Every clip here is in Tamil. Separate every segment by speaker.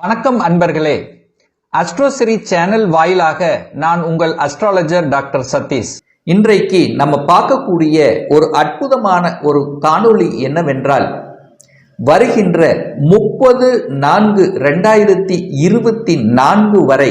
Speaker 1: வணக்கம் அன்பர்களே. அஸ்ட்ரோசிரி சேனல் வாயிலாக நான் உங்கள் அஸ்ட்ராலஜர் டாக்டர் சதீஷ். இன்றைக்கு நம்ம பார்க்கக்கூடிய ஒரு அற்புதமான ஒரு காணொளி என்னவென்றால் வருகின்ற முப்பது நான்கு ரெண்டாயிரத்தி இருபத்தி நான்கு வரை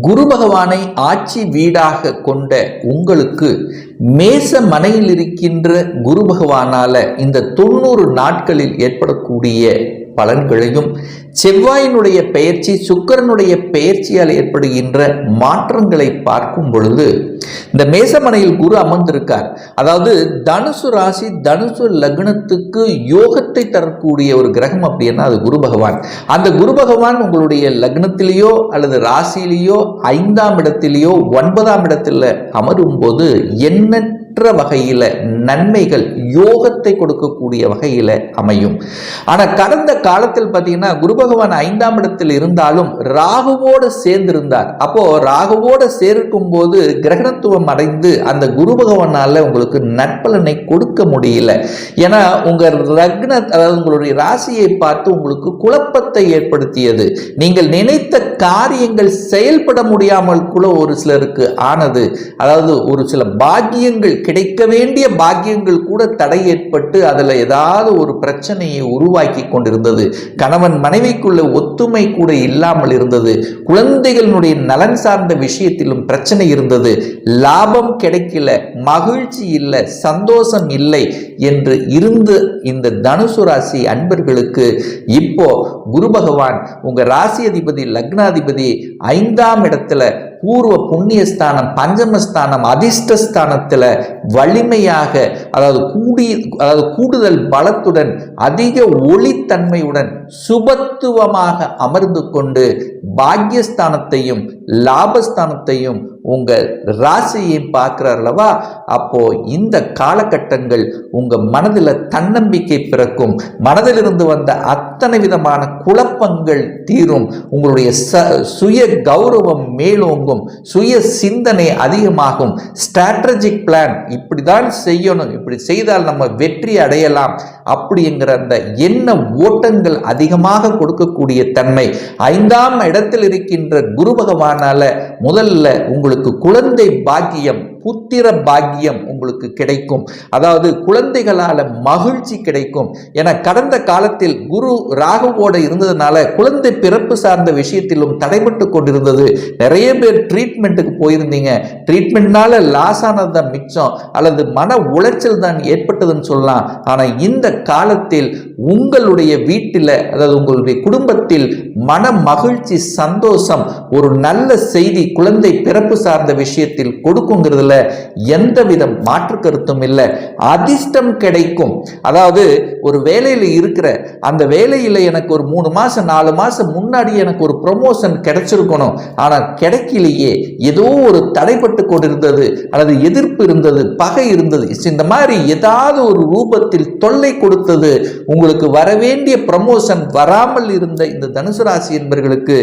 Speaker 1: குரு பகவானை ஆட்சி வீடாக கொண்ட உங்களுக்கு மேச மனையில் இருக்கின்ற குரு பகவானால இந்த தொண்ணூறு நாட்களில் ஏற்படக்கூடிய பலன்களையும் செவ்வாயினுடைய பெயர்ச்சி சுக்கரனுடைய பெயர்ச்சியால் ஏற்படுகின்ற மாற்றங்களை பார்க்கும் பொழுது இந்த மேசமனையில் குரு அமர்ந்திருக்கார். அதாவது தனுசு ராசி தனுசு லக்னத்துக்கு யோகத்தை தரக்கூடிய ஒரு கிரகம் அப்படின்னா அது குரு பகவான். அந்த குரு பகவான் உங்களுடைய லக்னத்திலேயோ அல்லது ராசியிலேயோ ஐந்தாம் இடத்திலேயோ ஒன்பதாம் இடத்துல அமரும் போது என்ன எண்ணற்ற வகையில் நன்மைகள் யோகத்தை கொடுக்கக்கூடிய வகையில் அமையும். ஆனால் கடந்த காலத்தில் பார்த்தீங்கன்னா குரு பகவான் ஐந்தாம் இடத்தில் இருந்தாலும் ராகுவோடு சேர்ந்திருந்தார். அப்போ ராகுவோடு சேர்க்கும் போது கிரகணத்துவம் அடைந்து அந்த குரு பகவானால் உங்களுக்கு நற்பலனை கொடுக்க முடியல. ஏன்னா உங்கள் ரக்ன அதாவது உங்களுடைய ராசியை பார்த்து உங்களுக்கு குழப்பத்தை ஏற்படுத்தியது. நீங்கள் நினைத்த காரியங்கள் செயல்பட முடியாமல் கூட ஒரு சிலருக்கு ஆனது. அதாவது ஒரு சில பாக்கியங்கள் கிடைக்க வேண்டிய பாக்கியங்கள் கூட தடை ஏற்பட்டு அதில் ஏதாவது ஒரு பிரச்சனையை உருவாக்கி கொண்டிருந்தது. கணவன் மனைவிக்குள்ள ஒத்துமை கூட இல்லாமல் இருந்தது. குழந்தைகளினுடைய நலன் சார்ந்த விஷயத்திலும் பிரச்சனை இருந்தது. லாபம் கிடைக்கல மகிழ்ச்சி இல்லை சந்தோஷம் இல்லை என்று இருந்து இந்த தனுசு ராசி அன்பர்களுக்கு இப்போ குரு பகவான் உங்கள் ராசி அதிபதி லக்னாதிபதி ஐந்தாம் இடத்துல பூர்வ புண்ணியஸ்தானம் பஞ்சமஸ்தானம் அதிர்ஷ்டஸ்தானத்தில் வலிமையாக அதாவது கூடி அதாவது கூடுதல் பலத்துடன் அதிக ஒளித்தன்மையுடன் சுபத்துவமாக அமர்ந்து கொண்டு பாக்யஸ்தானத்தையும் லாபஸ்தானத்தையும் உங்க ராசியை பார்க்குறார் அல்லவா அப்போ இந்த காலகட்டங்கள் உங்க மனதில் தன்னம்பிக்கை பிறக்கும். மனதிலிருந்து வந்த அத்தனை விதமான குழப்பங்கள் தீரும். உங்களுடைய ச சுய கௌரவம் மேலோங்கும். சுய சிந்தனை அதிகமாகும். ஸ்ட்ராட்டஜிக் பிளான் இப்படி தான் செய்யணும். இப்படி செய்தால் நம்ம வெற்றி அடையலாம். அப்படிங்கிற அந்த எண்ண ஓட்டங்கள் அதிகமாக கொடுக்கக்கூடிய தன்மை. ஐந்தாம் இடத்தில் இருக்கின்ற குரு பகவானால் முதல்ல உங்களுக்கு குழந்தை பாக்கியம் புத்திர பாக்கியம் உங்களுக்கு கிடைக்கும். அதாவது குழந்தைகளால மகிழ்ச்சி கிடைக்கும். என கடந்த காலத்தில் குரு ராகுவோட இருந்ததுனால குழந்தை பிறப்பு சார்ந்த விஷயத்திலும் தடைபட்டு கொண்டிருந்தது. நிறைய பேர் ட்ரீட்மெண்ட்டுக்கு போயிருந்தீங்க. ட்ரீட்மெண்ட்னால லாஸ் ஆனது தான் மிச்சம். அல்லது மன உளைச்சல் தான் ஏற்பட்டதுன்னு சொல்லலாம். ஆனால் இந்த காலத்தில் உங்களுடைய வீட்டில் அதாவது உங்களுடைய குடும்பத்தில் மன மகிழ்ச்சி சந்தோஷம் ஒரு நல்ல செய்தி குழந்தை பிறப்பு சார்ந்த விஷயத்தில் கொடுக்குங்கிறதுல எந்தவித மாற்று கருத்தும் இல்லை. அதிர்ஷ்டம் கிடைக்கும். அதாவது ஒரு வேலையில் இருக்கிற அந்த வேலையில் எனக்கு ஒரு மூணு மாசம் நாலு மாசம் முன்னாடி எனக்கு ஒரு ப்ரொமோஷன் கிடைச்சிருக்கணும். ஆனால் கிடைக்கலையே. ஏதோ ஒரு தடைப்பட்டு கொண்டிருந்தது அல்லது எதிர்ப்பு இருந்தது பகை இருந்தது. இந்த மாதிரி ஏதாவது ஒரு ரூபத்தில் தொல்லை கொடுத்தது உங்களுக்கு வரவேண்டிய ப்ரமோஷன் வராமல் இருந்த இந்த தனுசு ராசி என்பவர்களுக்கு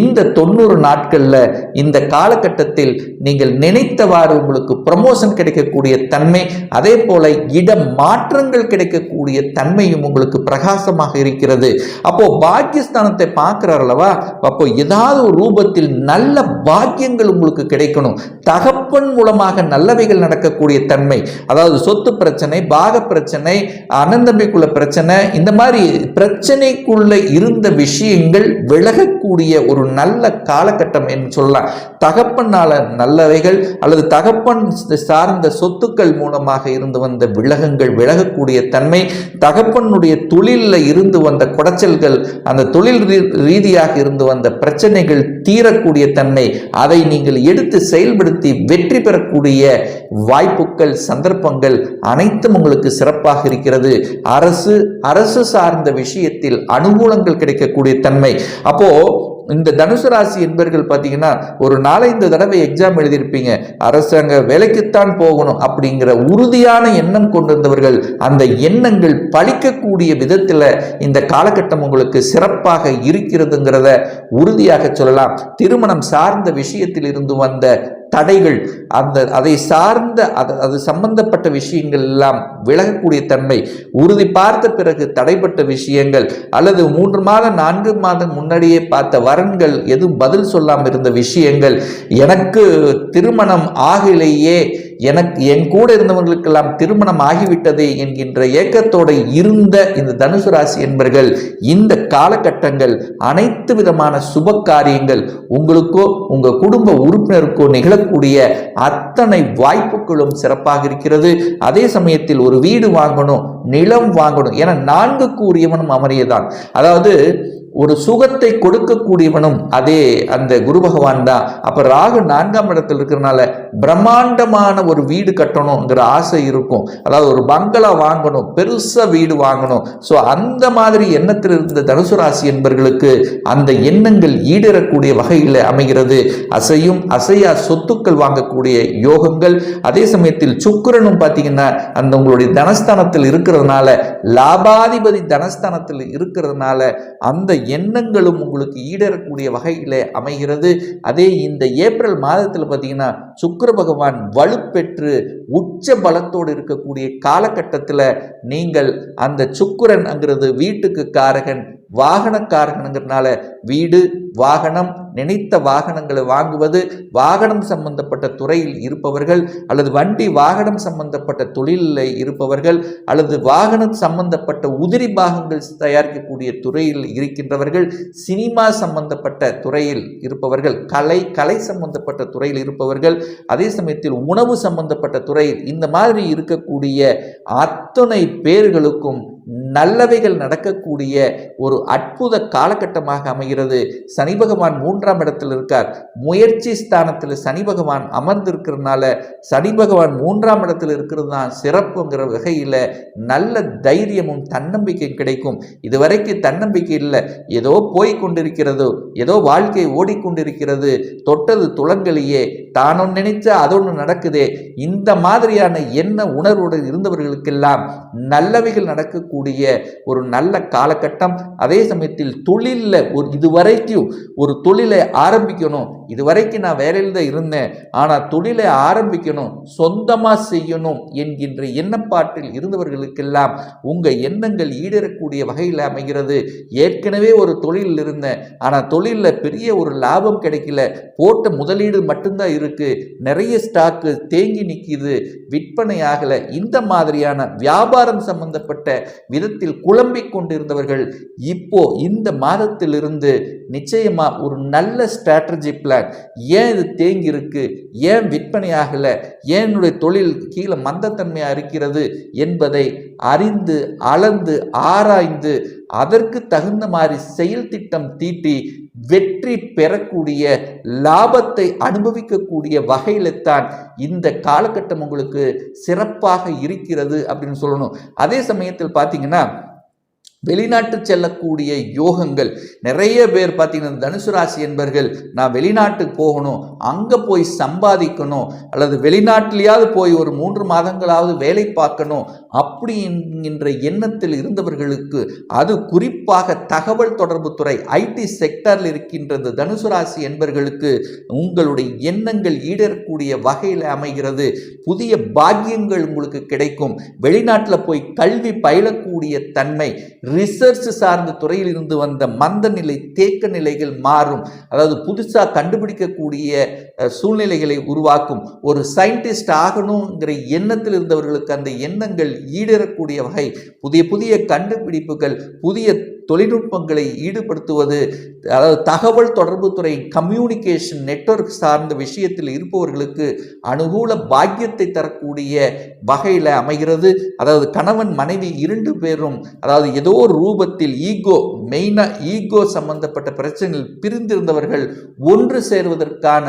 Speaker 1: இந்த தொண்ணூறு நாட்களில் இந்த காலகட்டத்தில் நீங்கள் நினைத்தவாறு உங்களுக்கு ப்ரமோஷன் கிடைக்கக்கூடிய தன்மை அதே போல இட மாற்றங்கள் கிடைக்கக்கூடிய தன்மையும் உங்களுக்கு பிரகாசமாக இருக்கிறது. அப்போ பாக்கியஸ்தானத்தை பார்க்கிறார் அல்லவா? அப்போ ஏதாவது ஒரு ரூபத்தில் நல்ல பாக்கியங்கள் உங்களுக்கு கிடைக்கணும். தகப்பன் மூலமாக நல்லவைகள் நடக்கக்கூடிய தன்மை அதாவது சொத்து பிரச்சனை பாக பிரச்சனை அனந்தம்பிக்குள்ள பிரச்சனை இந்த மாதிரி பிரச்சனைக்குள்ள இருந்த விஷயங்கள் விலகக்கூடிய ஒரு நல்ல காலகட்டம் என்று சொல்லலாம். தகப்பனால நல்லவைகள் அல்லது தகப்ப தகப்பன் சார்ந்த சொத்துக்கள் மூலமாக இருந்து வந்த விலகங்கள் விலகக்கூடிய தன்மை தகப்பனுடைய தொழிலில் இருந்து வந்த குடைச்சல்கள் அந்த தொழில் ரீ- ரீதியாக இருந்து வந்த பிரச்சனைகள் தீரக்கூடிய தன்மை அதை நீங்கள் எடுத்து செயல்படுத்தி வெற்றி பெறக்கூடிய வாய்ப்புகள் சந்தர்ப்பங்கள் அனைத்தும் உங்களுக்கு சிறப்பாக இருக்கிறது. அரசு அரசு சார்ந்த விஷயத்தில் அனுகூலங்கள் கிடைக்கக்கூடிய தன்மை. அப்போ இந்த தனுசு ராசி என்பர்கள் பார்த்தீங்கன்னா ஒரு நாலஞ்சு தடவை எக்ஸாம் எழுதியிருப்பீங்க. அரசாங்க வேலைக்குத்தான் போகணும் அப்படிங்கிற உறுதியான எண்ணம் கொண்டிருந்தவர்கள் அந்த எண்ணங்கள் பழிக்கக்கூடிய விதத்தில் இந்த காலகட்டம் உங்களுக்கு சிறப்பாக இருக்கிறதுங்கிறத உறுதியாக சொல்லலாம். திருமணம் சார்ந்த விஷயத்தில் இருந்து வந்த தடைகள் அந்த அதை சார்ந்த அது அது சம்பந்தப்பட்ட விஷயங்கள் எல்லாம் விலகக்கூடிய தன்மை உறுதி பார்த்த பிறகு தடைப்பட்ட விஷயங்கள் அல்லது மூன்று மாதம் நான்கு மாதம் முன்னாடியே பார்த்த வரன்கள் எதுவும் பதில் சொல்லாமல் இருந்த விஷயங்கள் எனக்கு திருமணம் ஆகலையே எனக்கு என் கூட இருந்தவர்களுக்கெல்லாம் திருமணம் ஆகிவிட்டதே என்கின்ற ஏக்கத்தோடு இருந்த இந்த தனுசு ராசி என்பர்கள் இந்த காலகட்டங்கள் அனைத்து விதமான சுப காரியங்கள் உங்களுக்கோ உங்கள் குடும்ப உறுப்பினருக்கோ நிகழக்கூடிய அத்தனை வாய்ப்புகளும் சிறப்பாக இருக்கிறது. அதே சமயத்தில் ஒரு வீடு வாங்கணும் நிலம் வாங்கணும் என நான்கு கூறியவனும் அமரியதான். அதாவது ஒரு சுகத்தை கொடுக்கக்கூடியவனும் அதே அந்த குரு பகவான் தான். அப்ப ராகு நான்காம் இடத்துல இருக்கிறனால பிரம்மாண்டமான ஒரு வீடு கட்டணுங்கிற ஆசை இருக்கும். அதாவது ஒரு பங்களா வாங்கணும் பெருசா வீடு வாங்கணும். ஸோ அந்த மாதிரி எண்ணத்தில் இருந்த தனுசு ராசி என்பர்களுக்கு அந்த எண்ணங்கள் ஈடேறக்கூடிய வகையில் அமைகிறது. அசையும் அசையா சொத்துக்கள் வாங்கக்கூடிய யோகங்கள். அதே சமயத்தில் சுக்கிரனும் பார்த்தீங்கன்னா அந்த உங்களுடைய தனஸ்தானத்தில் இருக்கிறதுனால லாபாதிபதி தனஸ்தானத்தில் இருக்கிறதுனால அந்த எண்ணங்களும் உங்களுக்கு ஈடேறக்கூடிய வகையில் அமைகிறது. அதே இந்த ஏப்ரல் மாதத்தில் பார்த்தீங்கன்னா சுக்கர பகவான் வலுப்பெற்று உச்ச பலத்தோடு இருக்கக்கூடிய காலகட்டத்தில் நீங்கள் அந்த சுக்கிரன்ங்கிறது வீட்டுக்கு காரகன் வாகனக்காரகனுங்கிறதுனால வீடு வாகனம் நினைத்த வாகனங்களை வாங்குவது வாகனம் சம்பந்தப்பட்ட துறையில் இருப்பவர்கள் அல்லது வண்டி வாகனம் சம்பந்தப்பட்ட தொழிலில் இருப்பவர்கள் அல்லது வாகனம் சம்பந்தப்பட்ட உதிரி பாகங்கள் தயாரிக்கக்கூடிய துறையில் இருக்கின்றவர்கள் சினிமா சம்பந்தப்பட்ட துறையில் இருப்பவர்கள் கலை கலை சம்பந்தப்பட்ட துறையில் இருப்பவர்கள் அதே சமயத்தில் உணவு சம்பந்தப்பட்ட துறையில் இந்த மாதிரி இருக்கக்கூடிய அத்தனை பேர்களுக்கும் நல்லவைகள் நடக்கக்கூடிய ஒரு அற்புத காலகட்டமாக அமைகிறது. சனி பகவான் மூன்றாம் இடத்தில் இருக்கார். முயற்சி ஸ்தானத்தில் சனி பகவான் அமர்ந்திருக்கிறதுனால சனி பகவான் மூன்றாம் இடத்தில் இருக்கிறது தான் சிறப்புங்கிற வகையில் நல்ல தைரியமும் தன்னம்பிக்கையும் கிடைக்கும். இதுவரைக்கும் தன்னம்பிக்கை இல்லை. ஏதோ போய் கொண்டிருக்கிறதோ ஏதோ வாழ்க்கை ஓடிக்கொண்டிருக்கிறது. தொட்டது துளங்களையே தானொன்று நினைச்சா அதொன்று நடக்குதே. இந்த மாதிரியான என்ன உணர்வோடு இருந்தவர்களுக்கெல்லாம் நல்லவைகள் நடக்கக்கூடிய ஒரு நல்ல காலகட்டம் அதே சமயத்தில் தொழிலில் ஒரு இதுவரைக்கும் ஒரு தொழிலை ஆரம்பிக்கணும் இதுவரைக்கும் நான் வேலையில் தான் இருந்தேன். ஆனால் தொழிலை ஆரம்பிக்கணும் சொந்தமாக செய்யணும் என்கின்ற எண்ணப்பாட்டில் இருந்தவர்களுக்கெல்லாம் உங்கள் எண்ணங்கள் ஈடேறக்கூடிய வகையில் அமைகிறது. ஏற்கனவே ஒரு தொழிலில் இருந்தேன். ஆனால் தொழிலில் பெரிய ஒரு லாபம் கிடைக்கல. போட்ட முதலீடு மட்டும்தான் இருக்குது நிறைய ஸ்டாக்கு தேங்கி நிற்கிது விற்பனை ஆகலை. இந்த மாதிரியான வியாபாரம் சம்பந்தப்பட்ட விதத்தில் குழம்பிக் கொண்டிருந்தவர்கள் இப்போ இந்த மாதத்திலிருந்து நிச்சயமாக ஒரு நல்ல ஸ்ட்ராட்டஜி பிளான் ஏன் இது தேங்கி இருக்கு? ஏன் விற்பனை ஆகலை? ஏன் என்னுடைய தொழில் கீழே மந்தத்தன்மையாக இருக்கிறது? என்பதை அறிந்து அளந்து ஆராய்ந்து அதற்கு தகுந்த மாதிரி செயல் திட்டம் தீட்டி வெற்றி பெறக்கூடிய லாபத்தை அனுபவிக்கக்கூடிய வகையில தான் இந்த காலகட்டம் உங்களுக்கு சிறப்பாக இருக்கிறது அப்படின்னு சொல்லணும். அதே சமயத்தில் பார்த்தீங்கன்னா வெளிநாட்டு செல்லக்கூடிய யோகங்கள். நிறைய பேர் பார்த்தீங்கன்னா தனுசு ராசி என்பர்கள் நான் வெளிநாட்டுக்கு போகணும் அங்கே போய் சம்பாதிக்கணும் அல்லது வெளிநாட்டிலேயாவது போய் ஒரு மூன்று மாதங்களாவது வேலை பார்க்கணும் அப்படி என்கின்ற எண்ணத்தில் இருந்தவர்களுக்கு அது குறிப்பாக தகவல் தொடர்பு துறை ஐடி செக்டரில் இருக்கின்றது தனுசு ராசி என்பர்களுக்கு உங்களுடைய எண்ணங்கள் ஈடேறக்கூடிய வகையில் அமைகிறது. புதிய பாக்கியங்கள் உங்களுக்கு கிடைக்கும். வெளிநாட்டில் போய் கல்வி பயிலக்கூடிய தன்மை ரிசர்ச் சார்ந்த துறையில் இருந்து வந்த மந்த நிலை தேக்க நிலைகள் மாறும். அதாவது புதுசாக கண்டுபிடிக்கக்கூடிய சூழ்நிலைகளை உருவாக்கும். ஒரு சயின்டிஸ்ட் ஆகணுங்கிற எண்ணத்தில் இருந்தவர்களுக்கு அந்த எண்ணங்கள் ஈடேறக்கூடிய வகை புதிய புதிய கண்டுபிடிப்புகள் புதிய தொழில்நுட்பங்களை ஈடுபடுத்துவது அதாவது தகவல் தொடர்பு துறை கம்யூனிகேஷன் நெட்வொர்க் சார்ந்த விஷயத்தில் இருப்பவர்களுக்கு அனுகூல பாக்கியத்தை தரக்கூடிய வகையில் அமைகிறது. அதாவது கணவன் மனைவி இரண்டு பேரும் அதாவது ஏதோ ஒரு ரூபத்தில் ஈகோ மெயினாக ஈகோ சம்பந்தப்பட்ட பிரச்சனைகள் பிரிந்திருந்தவர்கள் ஒன்று சேர்வதற்கான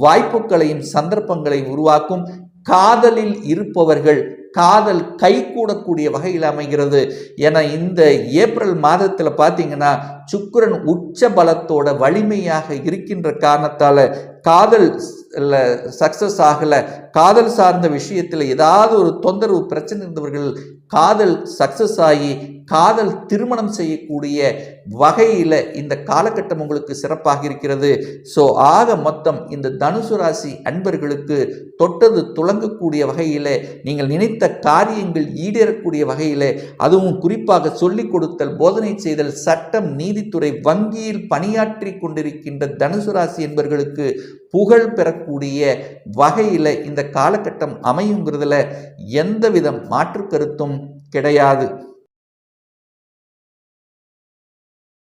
Speaker 1: வாய்ப்புகளையும் சந்தர்ப்பங்களையும் உருவாக்கும் காதலில் இருப்பவர்கள் காதல் கை கூடக்கூடிய வகையில் அமைகிறது. என இந்த ஏப்ரல் மாதத்தில் பார்த்தீங்கன்னா சுக்கிரன் உச்ச பலத்தோட வலிமையாக இருக்கின்ற காரணத்தால் காதல் இல்லை சக்ஸஸ் ஆகலை காதல் சார்ந்த விஷயத்தில் ஏதாவது ஒரு தொந்தரவு பிரச்சனை இருந்தவர்கள் காதல் சக்சஸ் ஆகி காதல் திருமணம் செய்யக்கூடிய வகையில் இந்த காலகட்டம் உங்களுக்கு சிறப்பாக இருக்கிறது. ஸோ ஆக மொத்தம் இந்த தனுசு ராசி அன்பர்களுக்கு தொட்டது துளங்கக்கூடிய வகையில் நீங்கள் நினைத்த காரியங்கள் ஈடேறக்கூடிய வகையில் அதுவும் குறிப்பாக சொல்லிக் கொடுத்தல் போதனை செய்தல் சட்டம் நீதித்துறை வங்கியில் பணியாற்றி கொண்டிருக்கின்ற தனுசு ராசி என்பர்களுக்கு புகழ் பெறக்கூடிய வகையில் இந்த காலகட்டம் அமையுங்கிறதுல எந்தவித மாற்று கருத்தும் கிடையாது.